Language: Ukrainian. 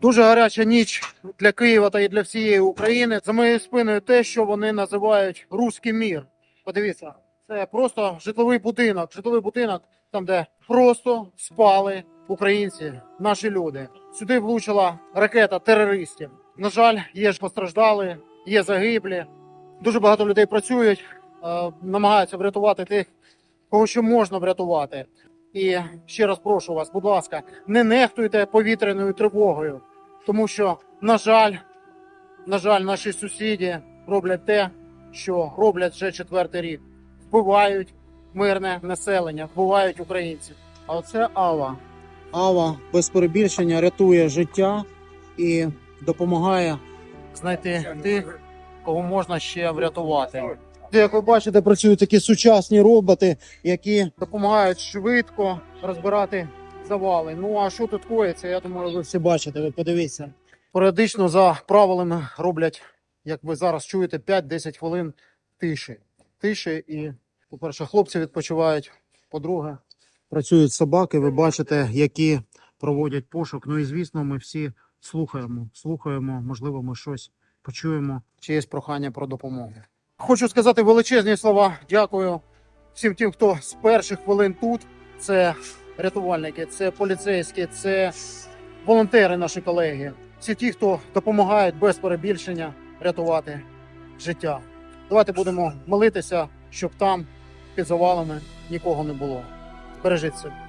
Дуже гаряча ніч для Києва та і для всієї України. За моєю спиною те, що вони називають руський мір. Подивіться, це просто житловий будинок. Житловий будинок, там, де просто спали українці, наші люди. Сюди влучила ракета терористів. На жаль, є ж постраждали, є загиблі. Дуже багато людей працюють, е, намагаються врятувати тих, кого що можна врятувати. І ще раз прошу вас, будь ласка, не нехтуйте повітряною тривогою, тому що, на жаль, на жаль, наші сусіди роблять те, що роблять вже четвертий рік. Вбивають мирне населення, вбивають українців. А оце Ава. Ава без перебільшення рятує життя і допомагає знайти тих, кого можна ще врятувати. Як ви бачите, працюють такі сучасні роботи, які допомагають швидко розбирати завали. Ну а що тут коїться? Я думаю, ви всі бачите. Ви подивіться. Періодично за правилами роблять, як ви зараз чуєте, 5-10 хвилин тиші. Тиші і, по-перше, хлопці відпочивають. По-друге, працюють собаки. Ви бачите, які проводять пошук. Ну і звісно, ми всі слухаємо. Слухаємо, можливо, ми щось почуємо. Чи є прохання про допомогу. Хочу сказати величезні слова. Дякую всім тим, хто з перших хвилин тут. Це рятувальники, це поліцейські, це волонтери, наші колеги. Всі ті, хто допомагають без перебільшення рятувати життя. Давайте будемо молитися, щоб там під завалами нікого не було. Бережіть себе.